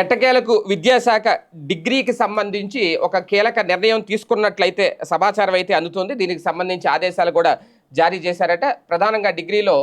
ఎట్టకేలకు విద్యాశాఖ డిగ్రీకి సంబంధించి ఒక కీలక నిర్ణయం తీసుకున్నట్లయితే సమాచారం అయితే అందుతుంది. దీనికి సంబంధించి ఆదేశాలు కూడా జారీ చేశారట. ప్రధానంగా డిగ్రీలో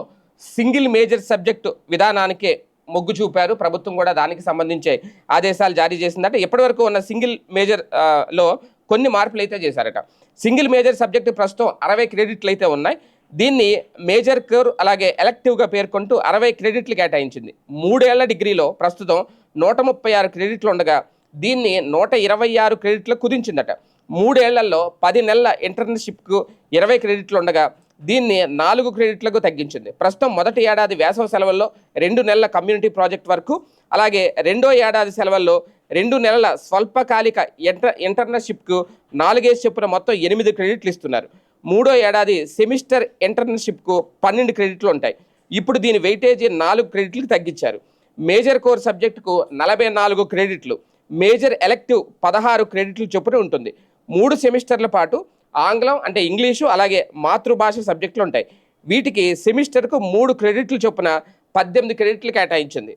సింగిల్ మేజర్ సబ్జెక్టు విధానానికే మొగ్గు చూపారు. ప్రభుత్వం కూడా దానికి సంబంధించి ఆదేశాలు జారీ చేసిందట. ఇప్పటివరకు ఉన్న సింగిల్ మేజర్లో కొన్ని మార్పులు అయితే చేశారట. సింగిల్ మేజర్ సబ్జెక్టు ప్రస్తుతం అరవై క్రెడిట్లు అయితే ఉన్నాయి. దీన్ని మేజర్ క్యూర్ అలాగే ఎలక్టివ్గా పేర్కొంటూ అరవై క్రెడిట్లు కేటాయించింది. మూడేళ్ళ డిగ్రీలో ప్రస్తుతం నూట ముప్పై ఆరు క్రెడిట్లు ఉండగా దీన్ని నూట ఇరవై ఆరు క్రెడిట్లు కుదించిందట. మూడేళ్ళలో పది నెలల ఇంటర్న్షిప్కు ఇరవై క్రెడిట్లు ఉండగా దీన్ని నాలుగు క్రెడిట్లకు తగ్గించింది. ప్రస్తుతం మొదటి ఏడాది వేసవ సెలవుల్లో రెండు నెలల కమ్యూనిటీ ప్రాజెక్ట్ వరకు అలాగే రెండో ఏడాది సెలవుల్లో రెండు నెలల స్వల్పకాలిక ఇంటర్ ఇంటర్న్షిప్కు నాలుగేసి చొప్పున మొత్తం ఎనిమిది క్రెడిట్లు ఇస్తున్నారు. మూడో ఏడాది సెమిస్టర్ ఇంటర్న్షిప్కు పన్నెండు క్రెడిట్లు ఉంటాయి. ఇప్పుడు దీని వెయిటేజీ నాలుగు క్రెడిట్లకు తగ్గించారు. మేజర్ కోర్ సబ్జెక్టుకు నలభై నాలుగు క్రెడిట్లు మేజర్ ఎలెక్టివ్ పదహారు క్రెడిట్లు చొప్పున ఉంటుంది. మూడు సెమిస్టర్ల పాటు ఆంగ్లం అంటే ఇంగ్లీషు అలాగే మాతృభాష సబ్జెక్టులు ఉంటాయి. వీటికి సెమిస్టర్కు మూడు క్రెడిట్లు చొప్పున పద్దెనిమిది క్రెడిట్లు కేటాయించింది.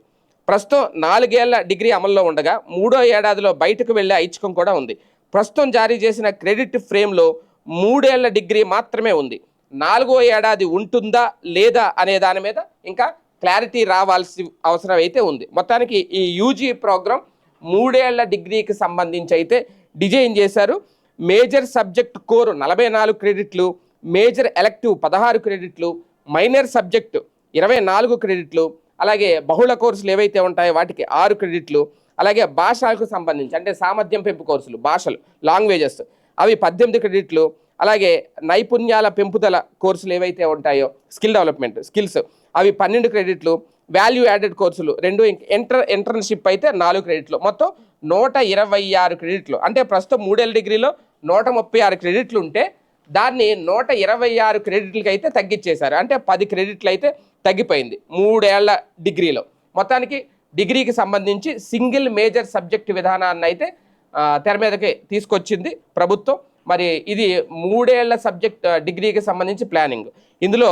ప్రస్తుతం నాలుగేళ్ళ డిగ్రీ అమల్లో ఉండగా మూడో ఏడాదిలో బయటకు వెళ్ళే ఐచ్ఛికం కూడా ఉంది. ప్రస్తుతం జారీ చేసిన క్రెడిట్ ఫ్రేమ్లో మూడేళ్ళ డిగ్రీ మాత్రమే ఉంది. నాలుగో ఏడాది ఉంటుందా లేదా అనే దాని మీద ఇంకా క్లారిటీ రావాల్సి అవసరం అయితే ఉంది. మొత్తానికి ఈ యూజీ ప్రోగ్రాం మూడేళ్ళ డిగ్రీకి సంబంధించి అయితే డిజైన్ చేశారు. మేజర్ సబ్జెక్ట్ కోర్ నలభై నాలుగు క్రెడిట్లు మేజర్ ఎలెక్టివ్ పదహారు క్రెడిట్లు మైనర్ సబ్జెక్ట్ ఇరవై నాలుగు క్రెడిట్లు అలాగే బహుళ కోర్సులు ఏవైతే ఉంటాయో వాటికి ఆరు క్రెడిట్లు అలాగే భాషలకు సంబంధించి అంటే సామర్థ్యం పెంపు కోర్సులు భాషలు లాంగ్వేజెస్ అవి పద్దెనిమిది క్రెడిట్లు అలాగే నైపుణ్యాల పెంపుదల కోర్సులు ఏవైతే ఉంటాయో స్కిల్ డెవలప్మెంట్ స్కిల్స్ అవి పన్నెండు క్రెడిట్లు వాల్యూ యాడెడ్ కోర్సులు రెండు ఎంటర్ ఎంట్రన్షిప్ అయితే నాలుగు క్రెడిట్లు. మొత్తం నూట ఇరవై ఆరు క్రెడిట్లు. అంటే ప్రస్తుతం మూడేళ్ళ డిగ్రీలో నూట ముప్పై ఆరు క్రెడిట్లు ఉంటే దాన్ని నూట ఇరవై ఆరు క్రెడిట్లకి అయితే తగ్గించేశారు అంటే పది క్రెడిట్లు అయితే తగ్గిపోయింది మూడేళ్ళ డిగ్రీలో. మొత్తానికి డిగ్రీకి సంబంధించి సింగిల్ మేజర్ సబ్జెక్ట్ విధానాన్ని అయితే తెర మీదకి తీసుకొచ్చింది ప్రభుత్వం. మరి ఇది మూడేళ్ళ సబ్జెక్ట్ డిగ్రీకి సంబంధించి ప్లానింగ్. ఇందులో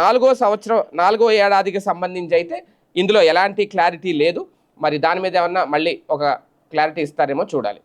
నాలుగో సంవత్సరం నాలుగో ఏడాదికి సంబంధించి అయితే ఇందులో ఎలాంటి క్లారిటీ లేదు. మరి దాని మీద ఏమన్నా మళ్ళీ ఒక క్లారిటీ ఇస్తారేమో చూడాలి.